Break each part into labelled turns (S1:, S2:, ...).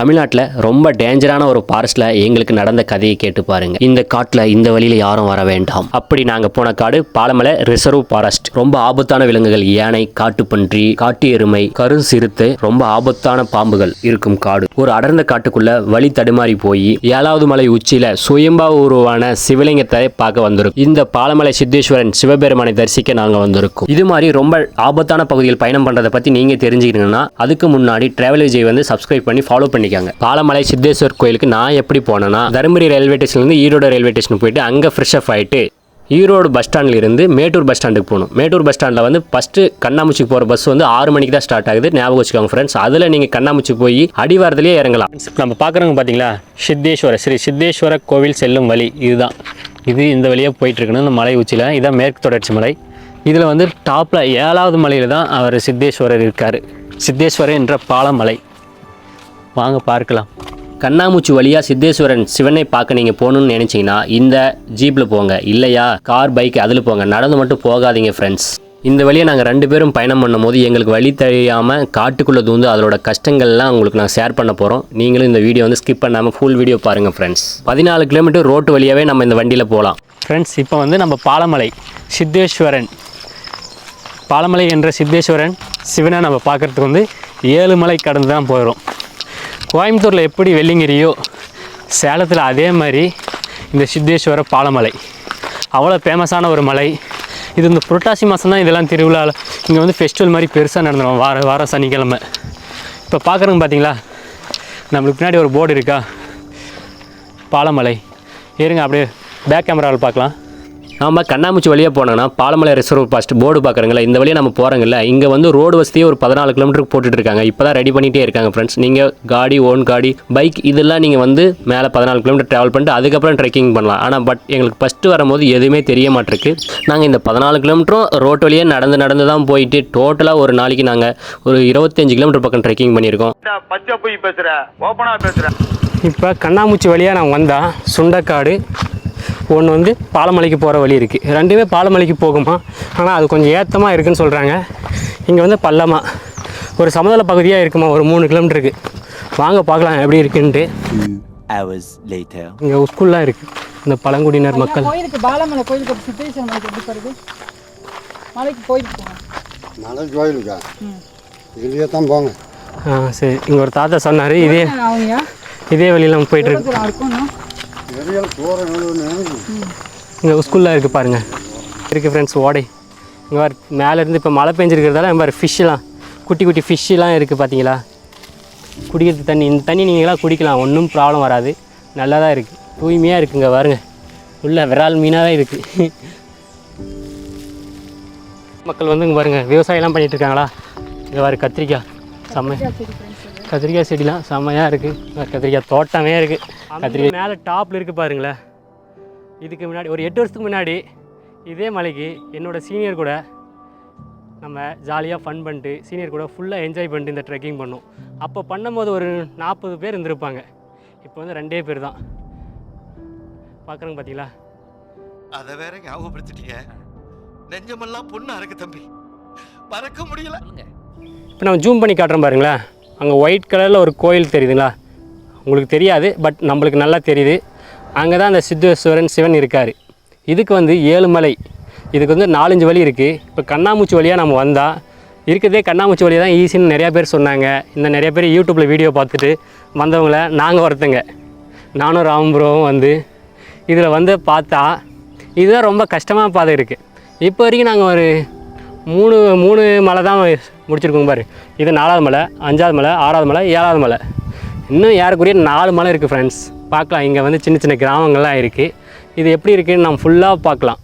S1: தமிழ்நாட்டில் ரொம்ப டேஞ்சரான ஒரு ஃபாரஸ்ட்ல எங்களுக்கு நடந்த கதையை கேட்டு பாருங்க. இந்த காட்டில் இந்த வழியில் யாரும் வர வேண்டாம். அப்படி நாங்கள் போன காடு பாலமலை ரிசர்வ் ஃபாரஸ்ட் ரொம்ப ஆபத்தான விலங்குகள் யானை காட்டுப்பன்றி காட்டு எருமை கருஞ்சிறுத்தை ரொம்ப ஆபத்தான பாம்புகள் இருக்கும் காடு. ஒரு அடர்ந்த காட்டுக்குள்ள வழி தடுமாறி போய் ஏழாவது மலை உச்சியில சுயம்பா உருவான சிவலிங்கத்தை பார்க்க வந்திருக்கும். இந்த பாலமலை சித்தேஸ்வரன் சிவபெருமானை தரிசிக்க நாங்க வந்திருக்கோம். இது மாதிரி ரொம்ப ஆபத்தான பகுதியில் பயணம் பண்றதை பத்தி நீங்க தெரிஞ்சுக்கணும்னா அதுக்கு முன்னாடி டிராவல் விஜய் வந்து சப்ஸ்கிரைப் பண்ணி ஃபாலோ பண்ணி பண்ணியிருக்காங்க பாலமலை சித்தேஸ்வர் கோயிலுக்கு நான் எப்படி போனேன்னா தருமபுரி ரயில்வே ஸ்டேஷன்லேருந்து ஈரோடு ரயில்வே ஸ்டேஷன் போயிட்டு அங்கே ஃப்ரெஷ் அப் ஆகிட்டு ஈரோடு பஸ் ஸ்டாண்டில் இருந்து மேட்டூர் பஸ் ஸ்டாண்டுக்கு போகணும் மேட்டூர் பஸ் ஸ்டாண்டில் வந்து ஃபஸ்ட்டு கண்ணாமூச்சிக்கு போகிற பஸ் வந்து ஆறு மணிக்கு தான் ஸ்டார்ட் ஆகுது. ஞாபகம் வச்சுக்கோங்க ஃப்ரெண்ட்ஸ் அதில் நீங்கள் கண்ணாமூச்சி போய் அடிவாரத்துலேயே இறங்கலாம். நம்ம பார்க்குறவங்க பார்த்தீங்களா சித்தேஸ்வர ஸ்ரீ சித்தேஸ்வர கோவில் செல்லும் வழி இதுதான். இது இந்த வழியாக போயிட்டுருக்குன்னு இந்த மலை உச்சியில் இதான் மேற்கு தொடர்ச்சி மலை. இதில் வந்து டாப்பில் ஏழாவது மலையில் தான் அவர் சித்தேஸ்வரர் இருக்கார். சித்தேஸ்வரர் என்ற பாலமலை. வாங்க பார்க்கலாம். கண்ணாமூச்சி வழியாக சித்தேஸ்வரன் சிவனை பார்க்க நீங்கள் போகணும்னு நினச்சிங்கன்னா இந்த ஜீப்பில் போங்க. இல்லையா? கார் பைக் அதில் போங்க. நடந்து மட்டும் போகாதீங்க ஃப்ரெண்ட்ஸ் இந்த வழியை நாங்கள் ரெண்டு பேரும் பயணம் பண்ணும்போது எங்களுக்கு வழி தெரியாமல் காட்டுக்குள்ளே தூந்து அதோட கஷ்டங்கள்லாம் உங்களுக்கு நாங்கள் ஷேர் பண்ண போகிறோம் நீங்களும் இந்த வீடியோ வந்து ஸ்கிப் பண்ணாமல் ஃபுல் வீடியோ பாருங்கள் ஃப்ரெண்ட்ஸ் பதினாலு கிலோமீட்டர் ரோட்டு வழியாகவே நம்ம இந்த வண்டியில் போகலாம் ஃப்ரெண்ட்ஸ் இப்போ வந்து நம்ம பாலமலை சித்தேஸ்வரன். பாலமலை என்ற சித்தேஸ்வரன் சிவனை நம்ம பார்க்குறதுக்கு வந்து ஏழு மலை கடந்து தான் போயிடும் கோயம்புத்தூரில் எப்படி வெள்ளிங்கிரியோ சேலத்தில் அதே மாதிரி இந்த சித்தேஸ்வர பாலமலை. அவ்வளோ ஃபேமஸான ஒரு மலை. இது இந்த புரட்டாசி மாதம் தான் இதெல்லாம் திருவிழாவில் இங்கே வந்து ஃபெஸ்டிவல் மாதிரி பெருசாக நடந்துடும் வார வாரம் சனிக்கிழமை. இப்போ பார்க்குறவங்க பார்த்தீங்களா நம்மளுக்கு பின்னாடி ஒரு போர்டு இருக்கா? பாலமலை. ஏறுங்க அப்படியே பேக் கேமராவில் பார்க்கலாம். நம்ம கண்ணாமூச்சி வழியாக போனோம்னா பாலமலை ரிசர்வ் பாஸ்ட் போர்டு பார்க்குறங்களா இந்த வழியாக நம்ம போகிறோங்கல்ல இங்கே வந்து ரோடு வசதியே ஒரு பதினாலு கிலோமீட்டருக்கு போட்டுட்டு இருக்காங்க. இப்போ தான் ரெடி பண்ணிகிட்டே இருக்காங்க ஃப்ரெண்ட்ஸ் நீங்கள் காடி ஓன் காடி பைக் இதெல்லாம் நீங்கள் வந்து மேலே பதினாலு கிலோமீட்டர் ட்ராவல் பண்ணிட்டு அதுக்கப்புறம் ட்ரெக்கிங் பண்ணலாம். ஆனால் பட் எங்களுக்கு ஃபஸ்ட்டு வரும்போது எதுவுமே தெரிய மாட்டிருக்கு. நாங்கள் இந்த பதினாலு கிலோமீட்டரும் ரோட்டு வழியே நடந்து நடந்து தான் போயிட்டு டோட்டலாக ஒரு நாளைக்கு நாங்கள் ஒரு இருபத்தஞ்சு கிலோமீட்டர் பக்கம் ட்ரெக்கிங் பண்ணியிருக்கோம்.
S2: பச்சை போய் பேசுற ஓப்பனா பேசுற.
S3: இப்போ கண்ணாமூச்சி வழியாக நான் வந்தால் சுண்டக்காடு ஒன்று வந்து பாலமலைக்கு போகிற வழி இருக்குது ரெண்டுமே பாலமலைக்கு போகுமா? ஆனால் அது கொஞ்சம் ஏத்தமாக இருக்குன்னு சொல்கிறாங்க இங்கே வந்து பள்ளமாக ஒரு சமதள பகுதியாக இருக்குமா? ஒரு மூணு கிலோமீட்டருக்கு. வாங்க பார்க்கலாம் எப்படி இருக்குன்ட்டு. இங்கே ஸ்கூல்லாம் இருக்குது இந்த பழங்குடியினர் மக்கள்.
S4: கோயிலுக்கு பாலமலை கோயிலுக்கு அப்படி சித்தேஸ்வரன் மலைக்கு எப்படி போகிறது மலைக்கு கோயிலுக்கு போகணும்
S5: மலை கோயிலுக்கா? இதுலேயே தான் போங்க.
S3: ஆ சரி. இங்கே ஒரு தாத்தா சொன்னார். இதே இதே வழியில் நம்ம போயிட்டுருக்கு இங்கே ஸ்கூலில் இருக்குது பாருங்கள் இருக்குது ஃப்ரெண்ட்ஸ் ஓடை. இங்கே பாரு மேலேருந்து இப்போ மழை பெஞ்சிருக்கிறதால இங்கே பாரு ஃபிஷ்ஷெலாம் குட்டி குட்டி ஃபிஷ்ஷெலாம் இருக்குது பார்த்தீங்களா குடிக்கிறது தண்ணி. இந்த தண்ணி நீங்களாம் குடிக்கலாம். ஒன்றும் ப்ராப்ளம் வராது. நல்லா தான் இருக்குது தூய்மையாக இருக்குங்க பாருங்க. உள்ள விரால் மீனாக தான் இருக்குது மக்கள் வந்து இங்கே பாருங்கள் விவசாயம்லாம் பண்ணிட்டு இருக்காங்களா? இங்கே பாரு கத்திரிக்காய். செம்ம கத்திரிக்காய் செடிலாம் செம்மையாக இருக்குது கத்திரிக்காய் தோட்டமே இருக்குது கத்திரிக்காய் மேலே டாப்பில் இருக்குது பாருங்களேன். இதுக்கு முன்னாடி ஒரு எட்டு வருஷத்துக்கு முன்னாடி இதே மலைக்கு என்னோடய சீனியர் கூட நம்ம ஜாலியாக ஃபன் பண்ணிட்டு சீனியர் கூட ஃபுல்லாக என்ஜாய் பண்ணிட்டு இந்த ட்ரெக்கிங் பண்ணோம். அப்போ பண்ணும்போது ஒரு நாற்பது பேர் இருந்திருப்பாங்க. இப்போ வந்து ரெண்டே பேர் தான். பார்க்குறங்க பார்த்தீங்களா
S6: அத வேற ஞாபகப்படுத்திட்டீங்க. நெஞ்சமெல்லாம் பொண்ணு அறக்கு தம்பி. மறக்க முடியல.
S3: இப்போ நம்ம ஜூம் பண்ணி காட்டுறோம் பாருங்களேன். அங்கே ஒயிட் கலரில் ஒரு கோயில் தெரியுதுங்களா? உங்களுக்கு தெரியாது பட் நம்மளுக்கு நல்லா தெரியுது. அங்கே தான் அந்த சித்தேஸ்வரன் சிவன் இருக்கார். இதுக்கு வந்து ஏழுமலை இதுக்கு வந்து நாலஞ்சு வழி இருக்குது இப்போ கண்ணாமூச்சி வழியாக நம்ம வந்தால் இருக்கிறதே கண்ணாமூச்சி வழியாக தான் ஈஸின்னு நிறையா பேர் சொன்னாங்க. இந்த நிறைய பேர் யூடியூப்பில் வீடியோ பார்த்துட்டு வந்தவங்கள நாங்கள் ஒருத்தங்க. நானும் ராம்புரோவும் வந்து இதில் வந்து பார்த்தா இதுதான் ரொம்ப கஷ்டமாக பாதை இருக்குது இப்போ வரைக்கும் நாங்கள் ஒரு மூணு மூணு மலை தான் முடிச்சிருக்கோங்க பாரு. இது நாலாவது மலை அஞ்சாவது மலை ஆறாவது மலை ஏழாவது மலை. இன்னும் ஏறக்குறைய நாலு மலை இருக்குது ஃப்ரெண்ட்ஸ் பார்க்கலாம். இங்கே வந்து சின்ன சின்ன கிராமங்கள்லாம் இருக்குது இது எப்படி இருக்குன்னு நம்ம ஃபுல்லாக பார்க்கலாம்.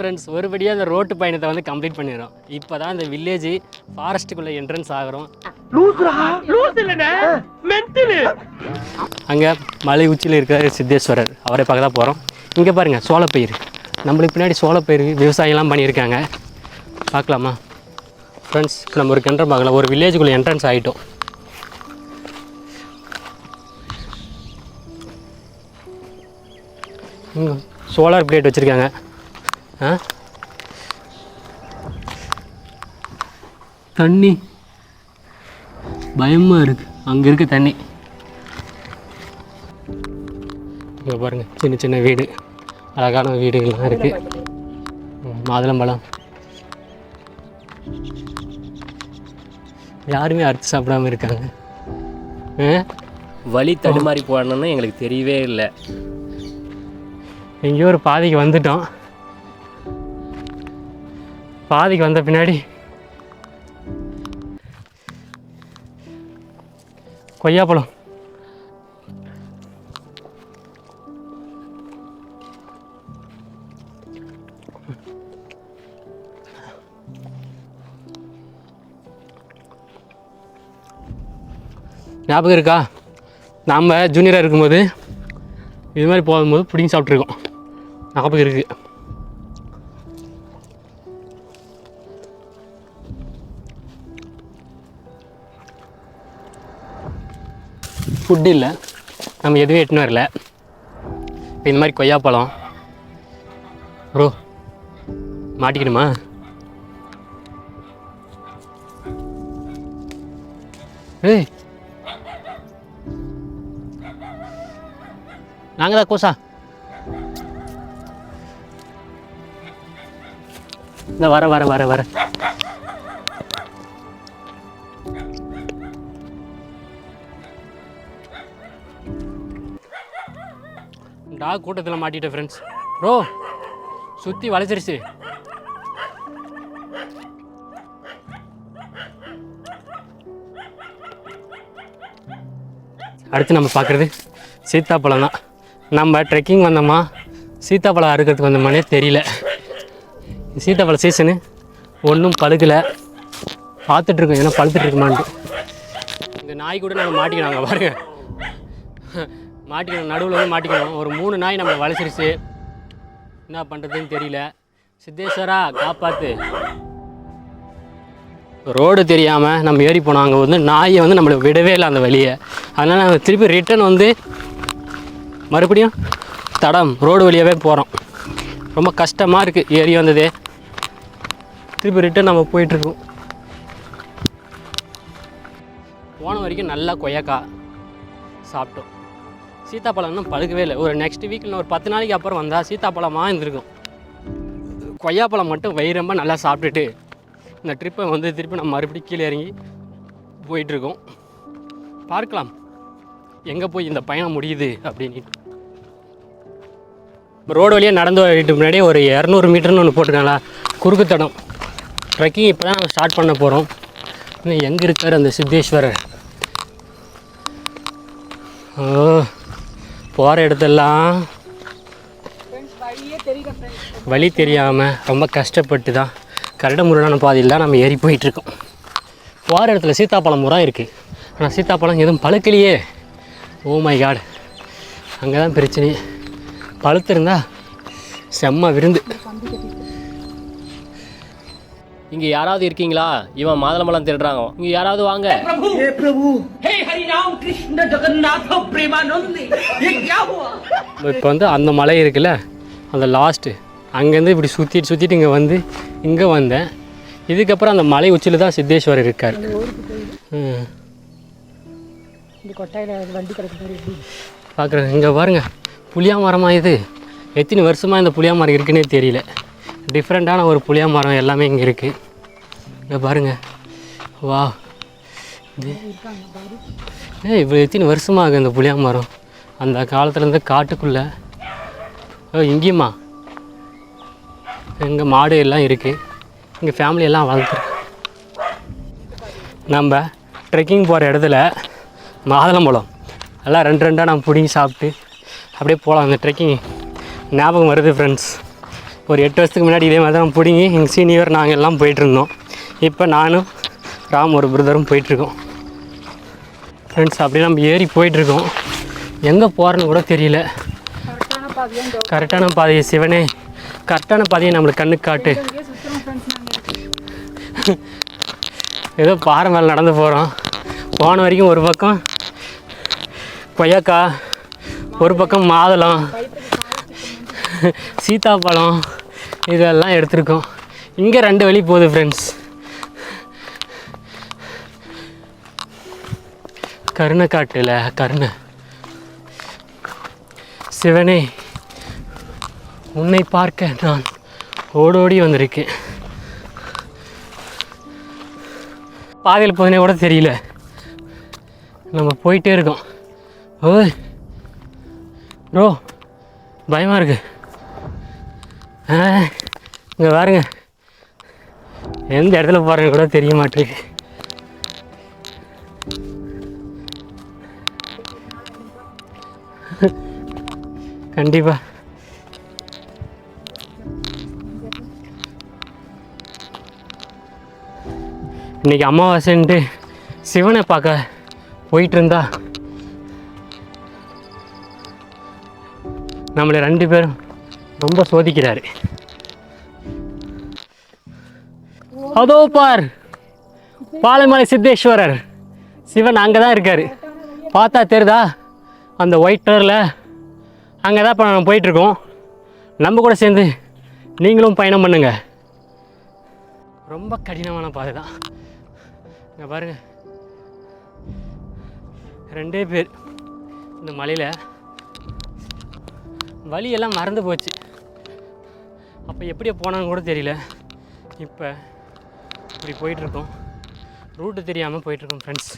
S3: ஃப்ரெண்ட்ஸ் ஒருபடியாக அந்த ரோட்டு பயணத்தை வந்து கம்ப்ளீட் பண்ணிடுறோம். இப்போ தான் இந்த வில்லேஜ் ஃபாரஸ்ட்டுக்குள்ளே என்ட்ரன்ஸ் ஆகிறோம். அங்கே மலை உச்சியில் இருக்கிற சித்தேஸ்வரர். அவரை பார்க்க தான் போகிறோம் இங்கே பாருங்கள் சோளப்பயிர். நம்மளுக்கு பின்னாடி சோளப்பயிர் விவசாயம்லாம் பண்ணியிருக்காங்க. பார்க்கலாமா? ஃப்ரெண்ட்ஸ் இப்போ நம்ம ஒரு கிணறு பார்க்கலாம். ஒரு வில்லேஜுக்குள்ளே என்ட்ரன்ஸ் ஆகிட்டோம் சோலார் பிளேட் வச்சுருக்காங்க. ஆ? தண்ணி. பயமாக இருக்குது அங்கே இருக்க தண்ணி. இங்கே பாருங்கள் சின்ன சின்ன வீடு. அழகான வீடுகள்லாம் இருக்குது மாதுளம்பழம். யாருமே அறுத்து சாப்பிடாம இருக்காங்க?
S1: வழி தடுமாறி போனோன்னு எங்களுக்கு தெரியவே இல்லை.
S3: எங்கேயோ ஒரு பாதைக்கு வந்துட்டோம். பாதைக்கு வந்த பின்னாடி கொய்யாப்பழம். ஞாபகம் இருக்கா? நாம் ஜூனியராக இருக்கும்போது இது மாதிரி போகும்போது பிடிங்கி சாப்பிட்ருக்கோம் ஞாபகம் இருக்குது ஃபுட்டு இல்லை. நம்ம எதுவும் எட்டுன்னு வரல. இப்போ இந்த மாதிரி கொய்யாப்பழம் ப்ரோ மாட்டிக்கணுமா? ஏய் நாங்கள் தான் கோசா. இந்த வர வர வர வர. டாக் கூட்டத்தில் மாட்டிட்டேன் ஃப்ரெண்ட்ஸ் ப்ரோ சுற்றி வளைச்சிருச்சு. அடுத்து நம்ம பார்க்குறது சீத்தாப்பழம் தான் நம்ம ட்ரெக்கிங் வந்தோமா? சீத்தாப்பழம் அறுக்கிறதுக்கு வந்தோமானே தெரியல. சீத்தாப்பழ சீசனு ஒன்றும் பழுக்கலை. பார்த்துட்ருக்கோம். ஏன்னா பழுத்துட்ருக்குமான்ட்டு. இந்த நாய் கூட நம்ம மாட்டிக்கணும் அங்கே பாருங்க. மாட்டிக்கணும். நடுவில் வந்து மாட்டிக்கணும். ஒரு மூணு நாய் நம்மளை வளைச்சிருச்சு. என்ன பண்ணுறதுன்னு தெரியல. சித்தேஸ்வரா காப்பாற்று ரோடு தெரியாமல் நம்ம ஏறி போனோம். அங்கே வந்து நாயை வந்து நம்மளை விடவே இல்லை அந்த வழியை. அதனால் நாங்கள் திருப்பி ரிட்டன் வந்து மறுபடியும் தடம் ரோடு வழியாகவே போகிறோம் ரொம்ப கஷ்டமாக இருக்குது ஏறி வந்ததே. திருப்பி ரிட்டன் நம்ம போயிட்டுருக்கோம். போன வரைக்கும் நல்லா கொய்யாக்கா சாப்பிட்டோம். சீத்தாப்பழம்னா பழுக்கவே இல்லை. ஒரு நெக்ஸ்ட் வீக்கில் ஒரு பத்து நாளைக்கு அப்புறம் வந்தால் சீத்தாப்பழமாக இருந்திருக்கும் கொய்யாப்பழம் மட்டும் வயிறு நல்லா சாப்பிட்டுட்டு இந்த ட்ரிப்பை வந்து திருப்பி நம்ம மறுபடியும் கீழே இறங்கி போயிட்டுருக்கோம். பார்க்கலாம். எங்கே போய் இந்த பயணம் முடியுது அப்படின்னு ரோடு வழியாக நடந்து வரட்டு முன்னாடியே ஒரு இரநூறு மீட்டர்னு ஒன்று போட்டிருக்காங்களா? குறுக்கு தடம் ட்ரெக்கிங் இப்போ தான் நம்ம ஸ்டார்ட் பண்ண போகிறோம் இன்னும் எங்கே இருக்கார் அந்த சித்தேஸ்வரர்? ஓ போகிற இடத்தெல்லாம் வழி தெரியாமல் ரொம்ப கஷ்டப்பட்டு தான் கரடு முரடான பாதையில் தான் நம்ம ஏறி போயிட்டுருக்கோம். போகிற இடத்துல சீத்தாப்பழம் முறம் இருக்குது ஆனால் சீத்தாப்பழம் எதுவும் பழுக்கலையே. ஓ மை காட் அங்கே தான் பிரச்சனை. பழுத்திருந்தா செம்ம விருந்து.
S1: இங்கே யாராவது இருக்கீங்களா? இவன் மாதுளம்பழம் திருடுறாங்க. இங்கே யாராவது வாங்க.
S3: இப்போ வந்து அந்த மலை இருக்குல்ல அந்த லாஸ்ட்டு அங்கேருந்து இப்படி சுற்றிட்டு சுற்றிட்டு இங்கே வந்து இங்கே வந்தேன். இதுக்கப்புறம் அந்த மலை உச்சியில் தான் சித்தேஸ்வரர் இருக்கார். பார்க்குறேன் இங்கே பாருங்க. புளியா மரமா இது? எத்தனை வருஷமாக இந்த புளியா மரம் இருக்குன்னே தெரியல. டிஃப்ரெண்ட்டான ஒரு புளியா மரம் எல்லாமே இங்கே இருக்குது இங்கே பாருங்கள் வா ஏ இவ்வளோ எத்தனை வருஷமாக இந்த புளியா மரம் அந்த காலத்துலேருந்து காட்டுக்குள்ளே. ஓ இங்கேயுமா? எங்கள் மாடு எல்லாம் இருக்குது இங்கே ஃபேமிலி எல்லாம் நம்ம ட்ரெக்கிங் போகிற இடத்துல மாதுளம்பழம். எல்லாம் ரெண்டு ரெண்டாக நான் பிடிங்கி சாப்பிட்டு அப்படியே போகலாம் அந்த ட்ரெக்கிங் ஞாபகம் வருது ஃப்ரெண்ட்ஸ் ஒரு எட்டு வருஷத்துக்கு முன்னாடி இதே மாதிரி தான் பிடிங்கி எங்கள் சீனியர் நாங்கள் எல்லாம் போயிட்டுருந்தோம். இப்போ நானும் ராம் ஒரு பிரதரும் போயிட்டுருக்கோம். ஃப்ரெண்ட்ஸ் அப்படியே நம்ம ஏறி போயிட்டுருக்கோம். எங்கே போகிறேன்னு கூட தெரியல.
S4: கரெக்டான
S3: பாதையை சிவனே. கரெக்டான பாதையை நம்மளுக்கு கண்ணுக்கு காட்டு. ஏதோ பாறை மேலே நடந்து போகிறோம் போன வரைக்கும் ஒரு பக்கம் கொய்யாக்கா ஒரு பக்கம் மாதுளம் சீத்தாப்பழம் இதெல்லாம் எடுத்திருக்கோம். இங்கே ரெண்டு வழி போகுது ஃப்ரெண்ட்ஸ் கருணை காட்டுல கருணை. சிவனே உன்னை பார்க்க நான் ஓடோடி வந்திருக்கேன். பாதையில் போதுனே கூட தெரியல. நம்ம போயிட்டே இருக்கோம். ஓ ப்ரோ பயமாக இருக்கு. ஆ இங்கே பாருங்க. எந்த இடத்துல போகிறேன்னு கூட தெரிய மாட்டேங்குது. கண்டிப்பாக இன்னைக்கு அமாவாசைன்ட்டு சிவனை பார்க்க போயிட்டு இருந்தா நம்மளை ரெண்டு பேரும் ரொம்ப சோதிக்கிறாரு. அதோ பார் பாலைமலை சித்தேஸ்வரர். சிவன் அங்கே தான் இருக்கார். பார்த்தா தெரியுதா? அந்த ஒயிட் கலரில் அங்கே தான் இப்போ நம்ம போயிட்டுருக்கோம். நம்ம கூட சேர்ந்து நீங்களும் பயணம் பண்ணுங்க. ரொம்ப கடினமான பாதை தான். இங்கே பாருங்கள் ரெண்டே பேர் இந்த மலையில் வழியெல்லாம் மறந்து போச்சு. அப்போ எப்படி போனாங்க கூட தெரியல. இப்போ இப்படி போயிட்டுருக்கோம். ரூட்டு தெரியாமல் போயிட்டுருக்கோம் ஃப்ரெண்ட்ஸ்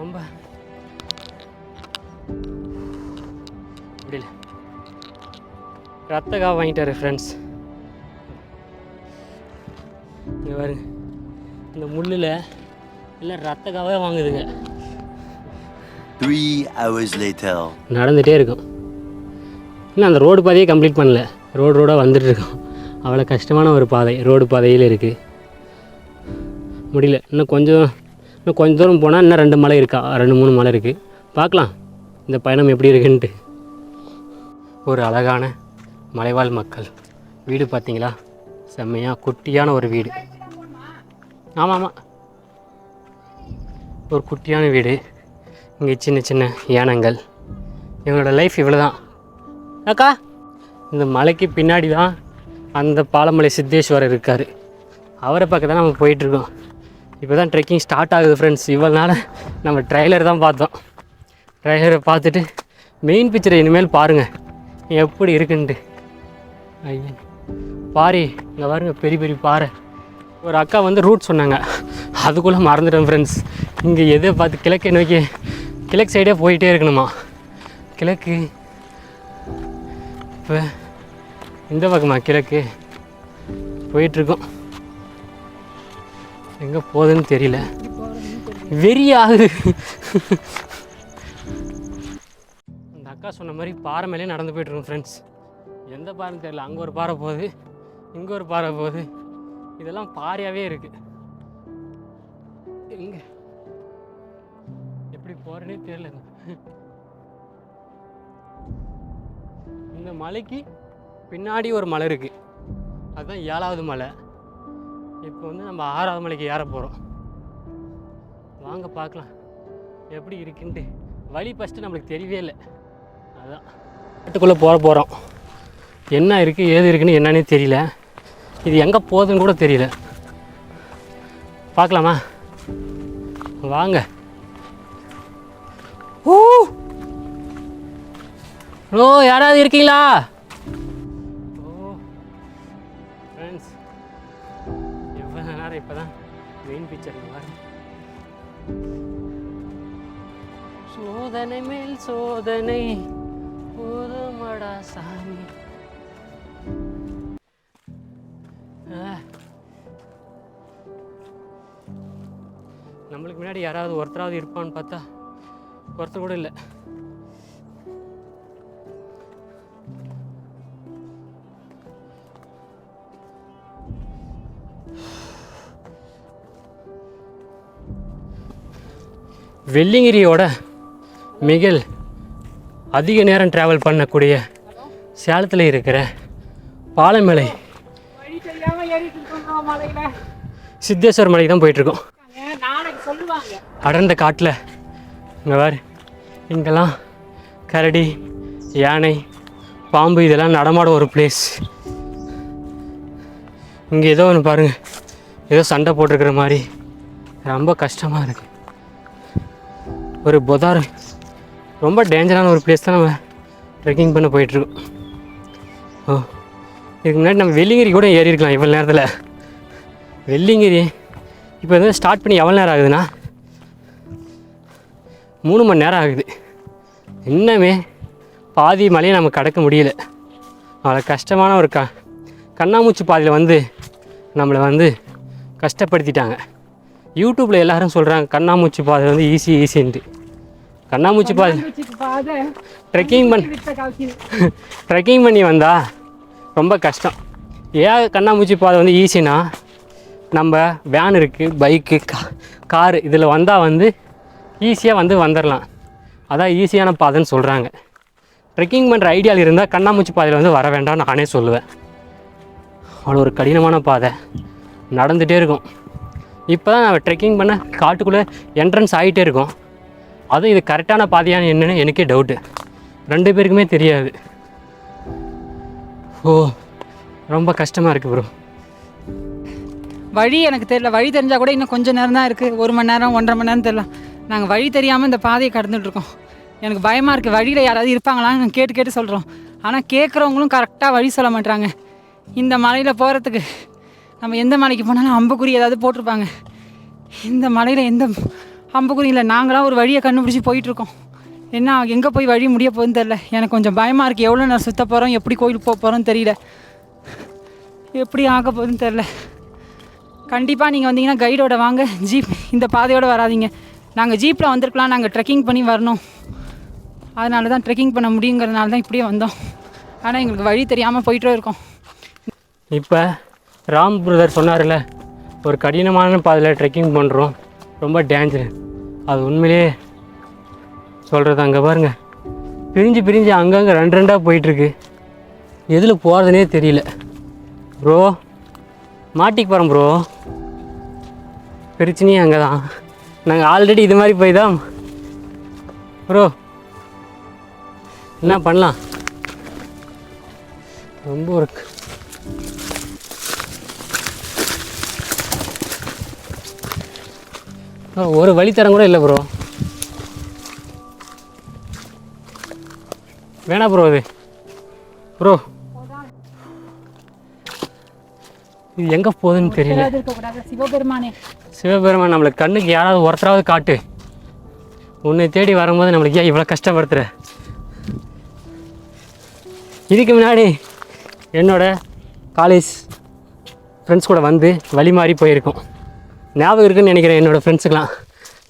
S3: ரொம்ப முடியல. ரத்தக்காக வாங்கிட்டாரு ஃப்ரெண்ட்ஸ் இங்கே பாருங்க. இந்த முள்ளில் எல்லாம் ரத்தக்காவே வாங்குதுங்க.
S7: த்ரீ ஹவர்ஸ் லேட்டர்
S3: நடந்துகிட்டே இருக்கும். இன்னும் அந்த ரோடு பாதையே கம்ப்ளீட் பண்ணல. ரோடு ரோடாக வந்துட்டு இருக்கோம். அவ்வளோ கஷ்டமான ஒரு பாதை. ரோடு பாதையில் இருக்குது முடியல. இன்னும் கொஞ்சம் இன்னும் கொஞ்சம் தூரம் போனால் இன்னும் ரெண்டு மலை இருக்கா? ரெண்டு மூணு மலை இருக்குது பார்க்கலாம். இந்த பயணம் எப்படி இருக்குன்ட்டு. ஒரு அழகான மலைவாழ் மக்கள். வீடு பார்த்தீங்களா? செம்மையாக குட்டியான ஒரு வீடு. ஆமாம் ஆமாம். ஒரு குட்டியான வீடு. இங்கே சின்ன சின்ன யானங்கள் இவங்களோட லைஃப் இவ்வளோ தான் அக்கா இந்த மலைக்கு பின்னாடி தான் அந்த பாலமலை சித்தேஸ்வரர் இருக்கார். அவரை பக்கம் தான் நம்ம போயிட்டுருக்கோம். இப்போ தான் ட்ரெக்கிங் ஸ்டார்ட் ஆகுது ஃப்ரெண்ட்ஸ் இவ்வளோ நாள் நம்ம ட்ரைலர் தான் பார்த்தோம். ட்ரைலரை பார்த்துட்டு மெயின் பிக்சரை இனிமேல் பாருங்கள் எப்படி இருக்குன்ட்டு. ஐயா பாரி இங்கே பாருங்கள் பெரிய பெரிய பாறை. ஒரு அக்கா வந்து ரூட் சொன்னாங்க. அதுக்குள்ளே மறந்துட்டேன் ஃப்ரெண்ட்ஸ் இங்கே எதை பார்த்து கிழக்கை நோக்கி கிழக்கு சைடே போயிட்டே இருக்கணுமா? கிழக்கு. இப்போ இந்த பக்கமா கிழக்கு? போயிட்டுருக்கோம். எங்கே போகுதுன்னு தெரியல. வெறி ஆகுது அந்த அக்கா சொன்ன மாதிரி பாறை மேலே நடந்து போயிட்டுருக்கோம் ஃப்ரெண்ட்ஸ் எந்த பாறைன்னு தெரியல. அங்கே ஒரு பாறை போகுது இங்கே ஒரு பாறை போகுது. இதெல்லாம் பாறையாகவே இருக்குது எங்கே போகிறேனே தெரியல இந்த மலைக்கு பின்னாடி ஒரு மலை இருக்குது அதுதான் ஏழாவது மலை. இப்போ வந்து நம்ம ஆறாவது மலைக்கு ஏற போகிறோம் வாங்க பார்க்கலாம். எப்படி இருக்குன்ட்டு. வழி ஃபஸ்ட்டு நம்மளுக்கு தெரியவே இல்லை. அதுதான் காட்டுக்குள்ளே போக போகிறோம் என்ன இருக்குது ஏது இருக்குன்னு என்னன்னே தெரியல. இது எங்கே போகுதுன்னு கூட தெரியல. பார்க்கலாமா? வாங்க. ஓ. ஓ யாராவது இருக்கீங்களா? ஓ ஃப்ரெண்ட்ஸ் எவ்வளோ நேரம் இப்போ தான் மெயின் பிக்சர் சோதனை மேல் சோதனை போதுமடா சாமி. ஆ. நம்மளுக்கு முன்னாடி யாராவது ஒருத்தராவது இருப்பான்னு பார்த்தா ஒருத்தர் கூட இல்லை. வெள்ளிங்கிரியோட மிக அதிக நேரம் ட்ராவல் பண்ணக்கூடிய சேலத்தில் இருக்கிற பாலமலை சித்தேஸ்வர் மலைக்கு தான் போயிட்டுருக்கோம் அடர்ந்த காட்டில் இங்கே பாரு. இங்கெல்லாம் கரடி யானை பாம்பு இதெல்லாம் நடமாடும் ஒரு பிளேஸ் இங்கே ஏதோ ஒன்று பாருங்கள் ஏதோ சண்டை போட்டிருக்கிற மாதிரி. ரொம்ப கஷ்டமாக இருக்குது ஒரு புதார் ரொம்ப டேஞ்சரான ஒரு பிளேஸ் தான் நம்ம ட்ரெக்கிங் பண்ண போயிட்டுருக்கோம். ஓ இதுக்கு முன்னாடி நம்ம வெள்ளிங்கிரி கூட ஏறி இருக்கலாம் இவ்வளோ நேரத்தில். வெள்ளிங்கிரி. இப்போ வந்து ஸ்டார்ட் பண்ணி எவ்வளோ நேரம் ஆகுதுண்ணா மூணு மணி நேரம் ஆகுது. இன்னமே பாதி மலையை நம்ம கடக்க முடியல. அவ்வளோ கஷ்டமான ஒரு க கண்ணாமூச்சி பாதையில் வந்து நம்மளை வந்து கஷ்டப்படுத்திட்டாங்க. யூடியூப்பில் எல்லாரும் சொல்கிறாங்க கண்ணாமூச்சி பாதை வந்து ஈஸி ஈஸின்ட்டு கண்ணாமூச்சி பாதை ட்ரெக்கிங் பண்ண ட்ரெக்கிங் பண்ணி வந்தா ரொம்ப கஷ்டம். ஏன் கண்ணாமூச்சி பாதை வந்து ஈஸினா நம்ம வேன் இருக்குது பைக்கு கா காரு இதில் வந்தால் வந்து ஈஸியாக வந்து வந்துடலாம் அதான் ஈஸியான பாதைன்னு சொல்கிறாங்க ட்ரெக்கிங் பண்ணுற ஐடியாவில் இருந்தால் கண்ணாமூச்சி பாதையில் வந்து வர வேண்டாம்னு நானே சொல்லுவேன். அவ்வளோ ஒரு கடினமான பாதை. நடந்துகிட்டே இருக்கும். இப்போ தான் நம்ம ட்ரெக்கிங் பண்ண காட்டுக்குள்ளே என்ட்ரன்ஸ் ஆகிட்டே இருக்கும். அதுவும் இது கரெக்டான பாதையான்னு என்னன்னு எனக்கே டவுட்டு ரெண்டு பேருக்குமே தெரியாது. ஓ ரொம்ப கஷ்டமாக இருக்குது ப்ரோ
S4: வழி எனக்கு தெரியல. வழி தெரிஞ்சால் கூட இன்னும் கொஞ்சம் நேரம் தான் இருக்குது ஒரு மணி நேரம் ஒன்றரை மணி நேரம் தெரியல. நாங்கள் வழி தெரியாமல் இந்த பாதையை கடந்துட்டு இருக்கோம். எனக்கு பயமாக இருக்குது வழியில் யாராவது இருப்பாங்களான்னு நாங்கள் கேட்டு கேட்டு சொல்கிறோம் ஆனால் கேட்குறவங்களும் கரெக்டாக வழி சொல்ல மாட்டாங்க இந்த மலையில் போகிறதுக்கு நம்ம எந்த மலைக்கு போனாலும் அம்புக்குறி ஏதாவது போட்டிருப்பாங்க. இந்த மலையில் எந்த அம்புக்குறி இல்லை. நாங்களாம் ஒரு வழியை கண்டுபிடிச்சி போயிட்டுருக்கோம் என்ன எங்கே போய் வழி முடிய போகுதுன்னு தெரில எனக்கு கொஞ்சம் பயமாக இருக்குது எவ்வளோ நேரம் சுற்ற போகிறோம் எப்படி கோயிலுக்கு போக போகிறோன்னு தெரியல. எப்படி ஆக போகுதுன்னு தெரில கண்டிப்பாக நீங்கள் வந்தீங்கன்னா கைடோட வாங்க. ஜீப் இந்த பாதையோடு வராதீங்க. நாங்கள் ஜீப்பில் வந்திருக்கலாம் நாங்கள் ட்ரெக்கிங் பண்ணி வரணும். அதனால தான் ட்ரெக்கிங் பண்ண முடியுங்கிறதுனால தான் இப்படியே வந்தோம். ஆனால் எங்களுக்கு வழி தெரியாமல் போயிட்டே இருக்கோம்.
S3: இப்போ ராம் பிரதர் சொன்னார்ல ஒரு கடினமான பாதையில் ட்ரெக்கிங் பண்ணுறோம் ரொம்ப டேஞ்சர் அது உண்மையிலேயே சொல்கிறது அங்கே பாருங்கள் பிரிஞ்சு பிரிஞ்சு அங்கங்கே ரெண்டு ரெண்டாக போயிட்டுருக்கு. எதில் போகிறதுனே தெரியல. ப்ரோ மாட்டிக்கு போகிறேன் ப்ரோ பிரச்சனையே அங்கே தான் நாங்கள் ஆல்ரெடி இது மாதிரி போய் தான் ப்ரோ என்ன பண்ணலாம்? ரொம்ப ஒர்க் ஒரு வழித்தரம் கூட இல்லை ப்ரோ வேணா ப்ரோ இது. ப்ரோ இது எங்கே போகுதுன்னு தெரியல.
S4: சிவபெருமானே.
S3: சிவபெருமான் நம்மளுக்கு கண்ணுக்கு யாராவது ஒருத்தராவது காட்டு. உன்னை தேடி வரும்போது நம்மளுக்கு ஏன் இவ்வளோ கஷ்டப்படுத்துற? இதுக்கு முன்னாடி என்னோட காலேஜ் ஃப்ரெண்ட்ஸ் கூட வந்து வழி மாறி போயிருக்கோம். ஞாபகம் இருக்குன்னு நினைக்கிறேன் என்னோடய ஃப்ரெண்ட்ஸுக்கெலாம்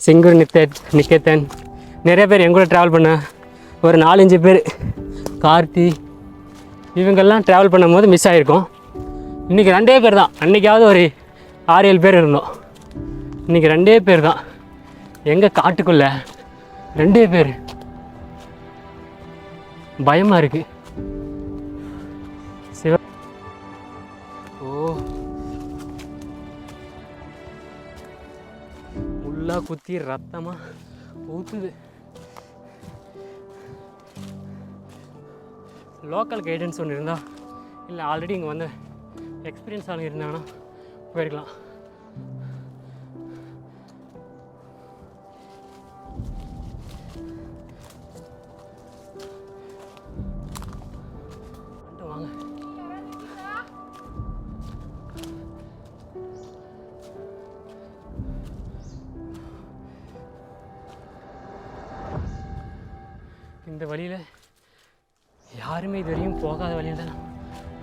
S3: செங்கூர் நித்தேட் நிக்கேத்தன் நிறைய பேர் என் கூட ட்ராவல் பண்ண. ஒரு நாலஞ்சு பேர் கார்த்தி இவங்கெல்லாம் ட்ராவல் பண்ணும்போது மிஸ் ஆகிருக்கோம் இன்றைக்கி ரெண்டே பேர் தான். அன்றைக்காவது ஒரு ஆறு ஏழு பேர் இருந்தோம். இன்றைக்கி ரெண்டே பேர் தான். எங்கள் காட்டுக்குள்ள ரெண்டே பேர். பயமாக இருக்குது சிவ ஓ. உள்ளா குத்தி ரத்தமாக ஊற்றுது லோக்கல் கைடன்ஸ் ஒன்று இருந்தா? இல்லை ஆல்ரெடி இங்கே வந்து எக்ஸ்பீரியன்ஸ் ஆளுங்க இருந்தாங்கன்னா போயிருக்கலாம். வாங்க. இந்த வழியில் யாருமே இது வரையும் போகாத வழியில் தான்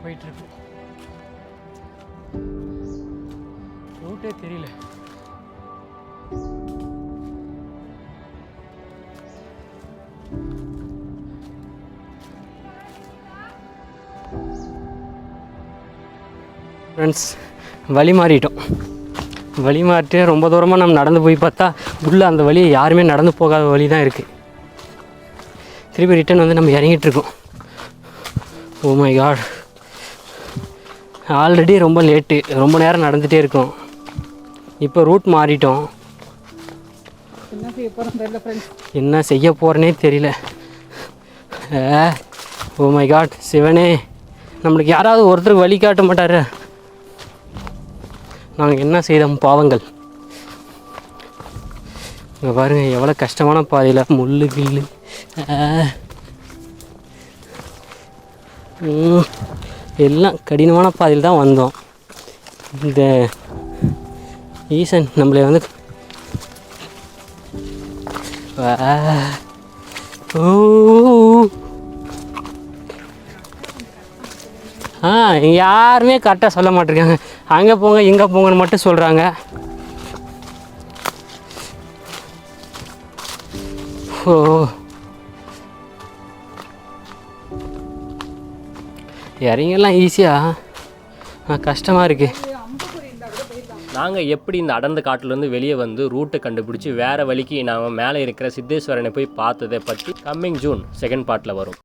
S3: போயிட்டுருக்கோம் ரூட்டே தெரியல. ஃப்ரெண்ட்ஸ் வழி மாறிட்டோம். வழி மாறிட்டு ரொம்ப தூரமாக நம்ம நடந்து போய் பார்த்தா உள்ளே அந்த வழியை யாருமே நடந்து போகாத வழி தான் இருக்குது திருப்பி ரிட்டன் வந்து நம்ம இறங்கிட்டுருக்கோம் oh oh my God already ரொம்ப லேட்டு ரொம்ப நேரம் நடந்துகிட்டே இருக்கோம். இப்போ ரூட் மாறிட்டோம்.
S4: என்ன செய்ய
S3: போகிறேனே தெரியல ஓ மை காட் சிவனே. நம்மளுக்கு யாராவது ஒருத்தருக்கு வழி காட்ட மாட்டாரு. நாங்கள் என்ன செய்தோம் பாவங்கள். இங்கே பாருங்க எவ்வளோ கஷ்டமான பாதையில் முள்ளு கில்லு எல்லாம் கடினமான பாதையில் தான் வந்தோம். இந்த ஈசன் நம்மளை வந்து ஆ. ஆ யாருமே கரெக்டாக சொல்ல மாட்டிருக்காங்க. அங்கே போங்க இங்கே போங்கன்னு மட்டும் சொல்கிறாங்க ஓ. இறங்கெல்லாம் ஈஸியாக கஷ்டமாக இருக்குது
S1: நாங்கள் எப்படி இந்த அடர்ந்த காட்டிலேருந்து வெளியே வந்து ரூட்டை கண்டுபிடிச்சி வேறு வழிக்கு நாங்கள் மேலே இருக்கிற சித்தேஸ்வரனை போய் பார்த்ததை பற்றி கம்மிங் ஜூன் செகண்ட் பார்ட்டில் வரும்.